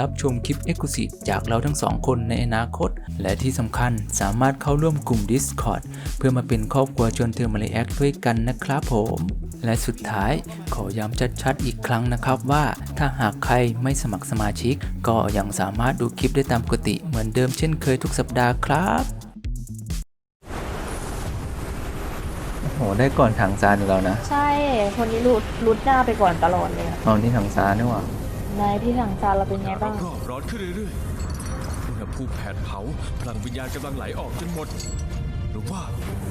รับชมคลิป e x c l u s i v e จากเราทั้งสองคนในอนาคต และที่สำคัญสามารถเข้าร่วมกลุ่ม Discord เพื่อมาเป็นครอบครัวชวนเธอมาเลแอคด้วยกันนะครับผม และสุดท้ายขอย้ำชัดๆอีกครั้งนะครับว่า ถ้าหากใครไม่สมัครสมาชิก ก็ยังสามารถดูคลิปได้ตามปกติเหมือนเดิมเช่นเคยทุกสัปดาห์ครับโอ้โหได้ก่อนทางซานแล้วนะ ใช่ คนนี้รุดรุดหน้าไปก่อนตลอดเลยอะเอานี่ทางซานนี่หว่า นายพี่ถังซานเราเป็นไงบ้าง รอบร้อนขึ้นเรื่อยๆอุณหภูมิแผดเผา พลังวิญญาณกำลังไหลออกจนหมด หรือว่า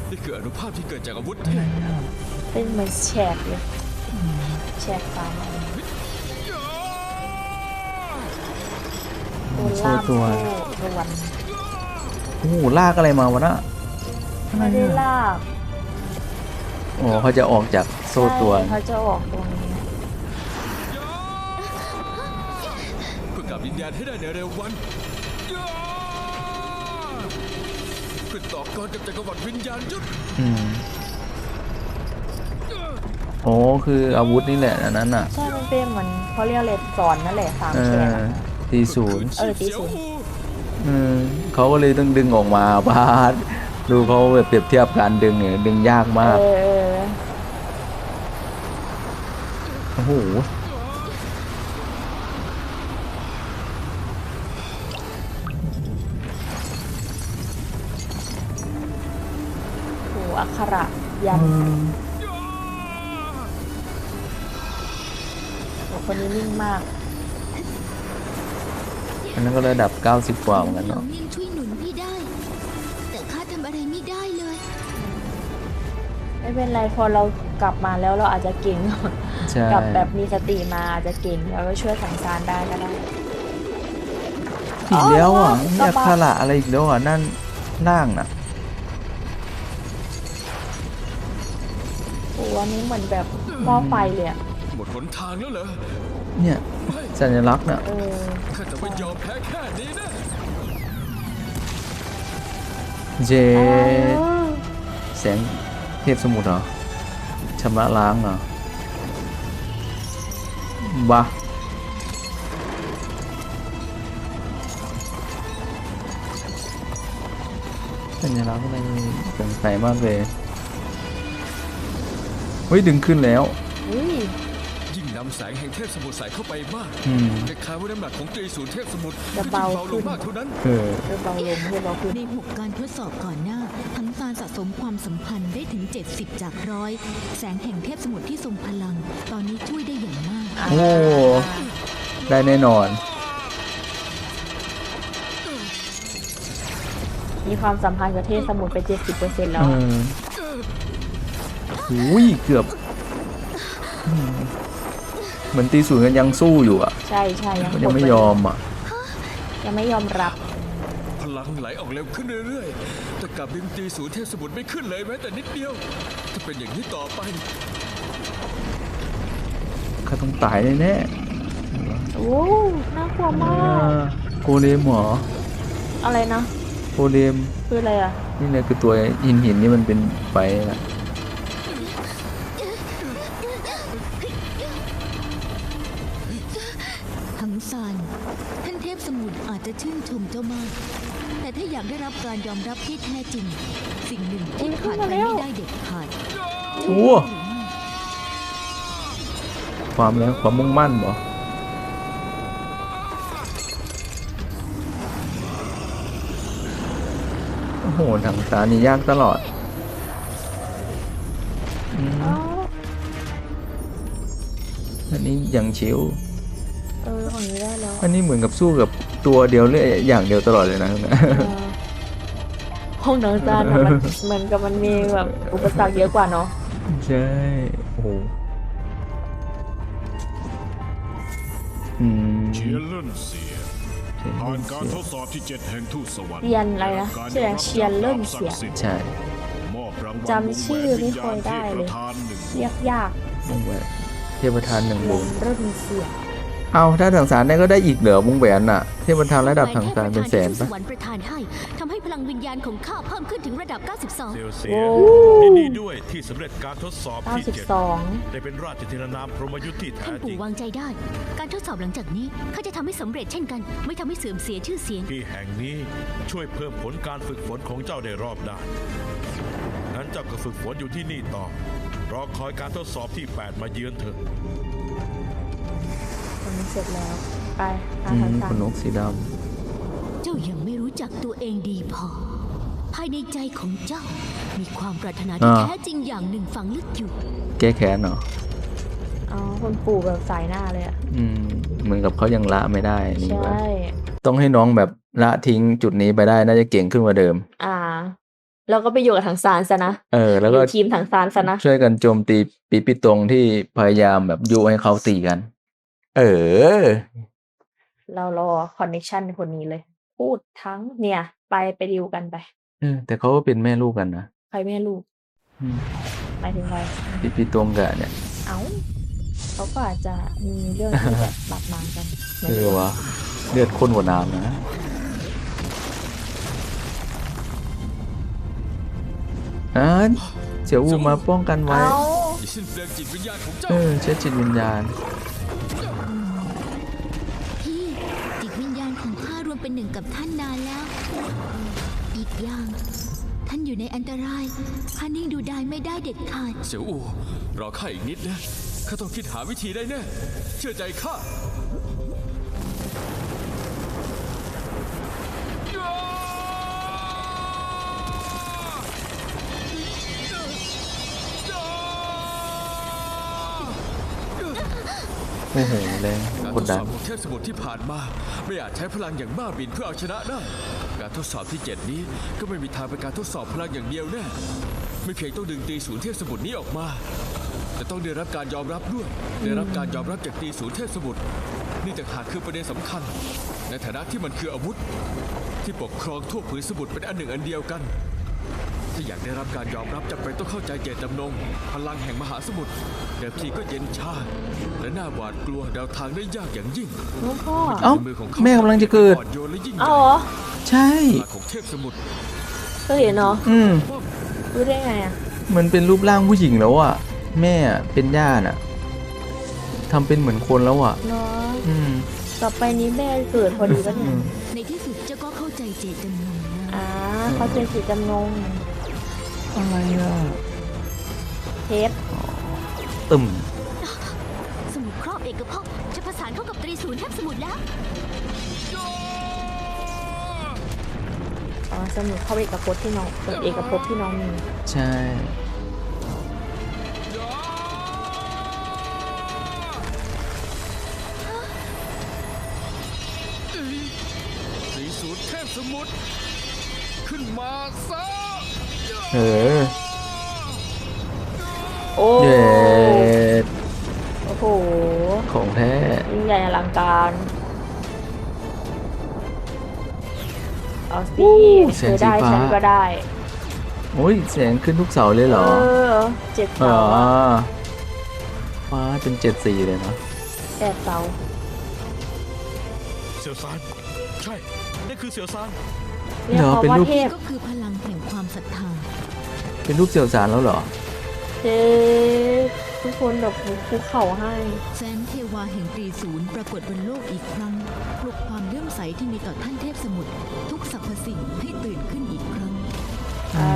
นี่คืออนุภาพที่เกิดจากอาวุธเทพเป็นเหมือนแฉกเลยแฉกตามมาโดนล่ามโซ่ตัวโซ่รวนโอ้โหลากอะไรมาวะน่ะไม่ได้ลากโอ้เขาจะออกจากโซ่ตัวใช่เขาจะออกตรงนี้ เพื่อกลับวิญญาณให้ได้ในเร็ววันเพื่อต่อกรกับจักรวรรดิวิญญาณยุทธอืมโอ้คืออาวุธนี่แหละอันนั้นอะใช่มันเป็นเหมือนเขาเรียกอะไรสอนนั่นแหละสามเอแฉกออะตีศูนย์เออตีศูนย์อืมเขาก็เลยต้องดึงออกมาบาสดูเขาแบบเปรียบเทียบการดึงเนี่ยดึงยากมากเออเออโอ้โห อักขระยันโหคนนี้นิ่งมาก อันนั้นก็ระดับ 90 กว่าเหมือนกันหลเนาะงยังช่วยหนุนพี่ได้ แต่ข้าทำอะไรไม่ได้เลย ไม่เป็นไรพอเรากลับมาแล้วเราอาจจะเก่ง ใช่กลับแบบมีสติมาอาจจะเก่งแล้วก็ช่วยสังสารได้ก็ได้อีกแล้วอะอ๋อมีอักขระอะไรอีกแล้วอะนั่นล่างน่ะ อ้อันนี้เหมือนแบบหม้อไฟเลยอะหมดหนทางแล้วเหรอเนี่ยสัญลักษณ์น่ะเออข้าจะไม่ยอมแพ้แค่นี้นะเจแสงเทพสมุทรเหรอชำระล้างเหรอบ้าสัญลักษณ์อะไรสงสัยมากเลย เฮ้ยดึงขึ้นแล้วอุ้ยยิ่งนำแสงแห่งเทพสมุทรใส่เข้าไปมากอืมจะคาดว่าน้ำหนักของตรีศูนย์เทพสมุทรจะก็เบายิ่งเบาลขึ้งนมากเท่านั้นเออเริ่มเบาลงเริ่มเบาขึ้นใน6การทดสอบก่อนหน้า ทั้งซานสะสมความสัมพันธ์ได้ถึง 70 จากร้อยแสงแห่งเทพสมุทรที่ทรงพลัง ตอนนี้ช่วยได้อย่างมาก โอ้ได้แน่นอน มีความสัมพันธ์กับเทพสมุทรไป 70%แล้ว อือะม อุ้ยเกือบอืมเหมือนตีศูนย์กันยังสู้อยู่อะใช่ใช่ยังมันยังไม่ยอมอะ ยังไม่ยอมรับ พลังไหลออกเร็วขึ้นเรื่อยๆ แต่กลับดึงตรีศูนย์เทพสมุทรไม่ขึ้นเลยแม้แต่นิดเดียวถ้าเป็นอย่างนี้ต่อไป ข้าต้องตายแน่โอ้น่ากลัวๆมาอ่ากโกเลมเหรออะไรนะโกเลมคืออะไรอะ นี่เนี่ยคือตัวหินหินนี่มันเป็นไฟนะ งซานท่านเทพสมุทรอาจจะชื่นชมเจ้ามาก แต่ถ้าอยากได้รับการยอมรับที่แท้จริง สิ่งหนึ่งที่ขาดไปไม่ได้เด็ดขาดโอ้ความแล้วความมุ่งมั่นเหรอโอ้โหทางสารนี่ยากตลอดอืมอ๋ออันนี้อย่างชิว อันนี้เหมือนกับสู้กับตัวเดียวเลยอย่างเดียวตลอดเลยนะเออหห้องน้องซานอะมันเหมือนกับมันมีแบบอุปสรรคเยอะกว่าเนาะใช่โอ้โหอืมเชียนเลิ่นเสียเสียงผ่านการเสีทยงดสอบที่เจ็ดแห่งทูตสวรรค์เชียนอะไรนะชื่ออะไรเชียนเลิ่นเสียใช่มอบรางวัลจำชื่อไม่ค่อยได้เลยวงแหวนวิญญาณเทพประธานหนึ่งเรียกยากวงแหวนเทพทานหนึ่งเชีวยงนเริ่มเสีย เอาถ้าถังสารได้ก็ได้อีกเหนือวงแหวนน่ะเทพทานระดับถังสารเป็นแสนสปะวรรค์ประทานให้ทำให้พลังวิญญาณของข้าเพิ่มขึ้นถึงระดับเซ92ลเซีโอ้ยยินดีด้วยที่สำเร็จการทดสอบที่เจ็ด92 ได้เป็นราชธินานามพรหมยุทธ์ที่แท้ท่านจริปู่งวางใจได้ การทดสอบหลังจากนี้ข้าจะทำให้สำเร็จเช่นกัน ไม่ทำให้เสื่อมเสียชื่อเสียง ที่แห่งนี้ช่วยเพิ่มผลการฝึกฝนของเจ้าได้รอบด้านนั้นเจ้าก็ฝึกฝนอยู่ที่นี่ต่อรอคอยการทดสอบที่8มาเยือนเถอะ คนนี้เสร็จแล้ว ไปอาอืหารมสาขรนนกสีดเจ้ายังไม่รู้จักตัวเองดีพอ ภายในใจของเจ้า มีความปรารถนาที่แท้จริงอย่างหนึ่งฝังลึกอยู่ำแก้แค้นเหรอ อ๋อคนปู่แบบสายหน้าเลยอะอืม เหมือนกับเขายังละไม่ได้นี่ใช่ว่าต้องให้น้องแบบละทิ้งจุดนี้ไปได้น่าจะเก่งขึ้นกว่าเดิม อ่า แล้วก็ไปอยู่กับถังซานซะนะเออ แล้วก็อยู่ทีมถังซานซะนะ ช่วยกันโจมตีปีปิตรงที่พยายามแบบยุให้เขาตีกัน เออ เรารอคอนเนคชันคนนี้เลย พูดทั้งเนี่ย ไปไปดิวกันไป เออ แต่เขาก็เป็นแม่ลูกกันนะใครแม่ลูกอืมหมายถึงใครปีปิตรงกับเนี่ย เอ้าเขาก็อาจจะมีเรื่องที่แบบบาดหมางกันไม่เออรู้วะเลือดข้นกว่าน้ำนะ อ่าเสี่ยวอูมาป้องกันไว้ เอ้าอย่าสิ้นเปลืองจิตวิญญาณของเจ้า เออเช็ดจิตวิญญาณ กับท่านนานแล้ว อีกอย่าง ท่านอยู่ในอันตรายข้านิ่งดูดายไม่ได้เด็ดขาด เสี่ยวอูรอข้าอีกนิดนะ ข้าต้องคิดหาวิธีได้แน่ เชื่อใจข้า โอ้โหแรงการกทดดสดัอนบของเทพสมุทรที่ผ่านมา ไม่อาจใช้พลังอย่างบ้าบินเพื่อเอาชนะได้ การทดสอบที่เจ็ดนี้ก็ไม่มีทางเป็นการทดสอบพลังอย่างเดียวแน่ไม่เพียงต้องดึงตีศูนย์เทพสมุทรนี้ออกมา แต่ต้องได้รับการยอมรับด้วย ได้รับการยอมรับจากตีศูนย์เทพสมุทรนี่ต่างหากคือประเด็นสำคัญ ในฐานะที่มันคืออาวุธ ที่ปกครองทั่วผืนสมุทรเป็นอันหนึ่งอันเดียวกัน ถ้าอยากได้รับการยอมรับจำเป็นต้องเข้าใจเจตจำนง พลังแห่งมหาสมุทรเดิมทีก็เย็นชา และน่าหวาดกลัวเดาทางได้ยากอย่างยิ่งลูกพ่อเอ้าในมือของเขาแม่กำลังจะเกิด อ่อนโยนและยิ่งใหเอ้าญ่เหรอใช่ พลังของเทพสมุทรเคยเห็นเนาะอืมรู้ได้ไงอะมันเป็นรูปร่างผู้หญิงแล้วอะ แม่อะเป็นย่าน่ะทำเป็นเหมือนคนแล้วอะ เนาะอืมต่อไปนี้แม่เกิดพอดีปะอืเนี่ยมในที่สุดเจ้าก็เข้าใจเจตจำนงแล้วอ่าเขาเป็นสีจำนง อะไรอะเทปตึมสมุดครอบเอกภพจะประสานเข้ากับตรีศูนย์เทพสมุทรแล้วอ๋อสมุดเข้าเอกภพที่น้องเป็นเอกภพที่น้องมีใช่ เออโอ้เย็ดโอ้โหของแท้ยิ่งใหญ่อลังการเอาสิแสเธงอสีได้ฟ้าฉันก็ได้โอ้ยแสงขึ้นทุกเสาเลยเหรอเออเจ็ดอ๋เสาออะฟ้าเป็นเจ็ดสีเลยนะแปดเสาเสี่ยวซานใช่นั่นคือเสี่ยวซาน เรียกเขาว่าเทพก็คือพลังแห่งความศรัทธาเป็นรูปเสี่ยวสารแล้วเหรอเจ๊ทุกคนแบบคุกเข่าให้แสงเทวาแห่งตรีศูนย์ปรากฏบนโลกอีกครั้งปลุกความเลื่อมใสที่มีต่อท่านเทพสมุทรทุกสรรพสิ่งให้ตื่นขึ้นอีกครั้งอ่า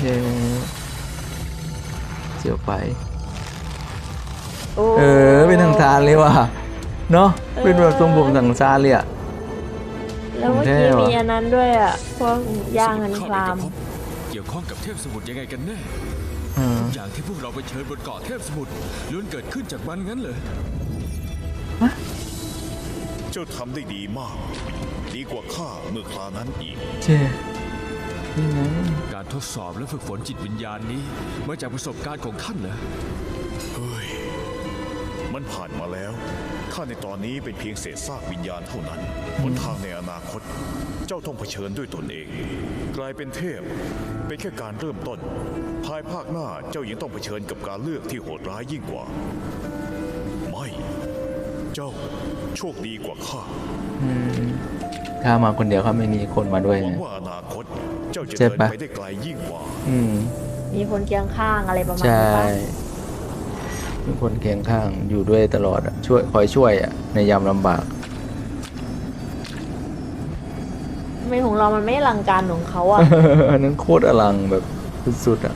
เย้เสียวไปโอ้เออ เป็นทางซานเลยว่ะ เนาะเป็นแบบทรงผมทางซานเลยอะแล้วเมื่อเท่กี้ว่ะมีอันนั้นด้วยอะ พวกย่างอันคลาม เกี่ยวข้องกับเทพสมุทรยังไงกันแน่เอออย่างที่พวกเราไปเชิญบนเกาะเทพสมุทรล้วนเกิดขึ้นจากมันงั้นเลยเจ้าทำได้ดีมาก ดีกว่าข้าเมื่อคราวนั้นอีกเช่นี่ไงการทดสอบและฝึกฝนจิตวิญญาณนี้มาจากประสบการณ์ของท่านเหรอเฮ้ยมันผ่านมาแล้ว ข้าในตอนนี้เป็นเพียงเศษซากวิญญาณเท่านั้นหนทางในอนาคต เจ้าต้องเผชิญด้วยตนเอง กลายเป็นเทพ เป็นแค่การเริ่มต้น ภายภาคหน้าเจ้ายังต้องเผชิญกับการเลือกที่โหดร้ายยิ่งกว่า ไม่ เจ้าโชคดีกว่าข้าอืมข้ามาคนเดียวครับไม่มีคนมาด้วยหวังนะว่าอนาคต เจ้าจะเจ็บเดินปะไปได้ไกลยิ่งกว่า อืม มีคนเคียงข้างอะไรประมาณใช่ นี้ปะ มีคนเคียงข้างอยู่ด้วยตลอดอะช่วยคอยช่วยอะในยามลำบาก ทำไมของเรามันไม่อลังการของเขาอะ อันนั้นโคตรอลังแบบสุดๆอะ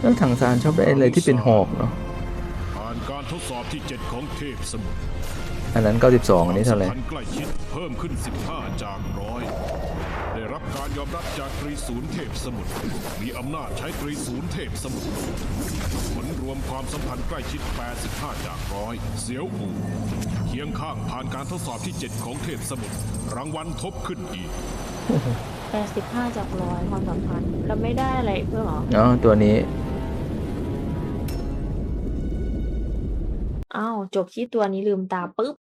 แล้วถังซานชอบได้อะไรที่เป็นหอกเนาะผ่านการทดสอบที่ 7 ของเทพสมุทรอันนั้น 92 อันนี้เท่าไหร่ควมสัมพันธ์ใกล้ชิดเพิ่มขึ้น 15 จากร้อยได้รับการ ยอมรับจากตรีศูนย์เทพสมุทรมีอำนาจใช้ตรีศูนย์เทพสมุทรผลรวมความสัมพันธ์ใกล้ชิด 85 จากร้อยเสียวอูเคียงข้างผ่านการทดสอบที่ 7 ของเทพสมุทรรางวัลทบขึ้นอีก 85 จากร้อยความสัมพันธ์แล้วไม่ได้อะไรเพื่อเหรอเนาะตัวนี้อ้าวจบที่ตัวนี้ลืมตาปุ๊บ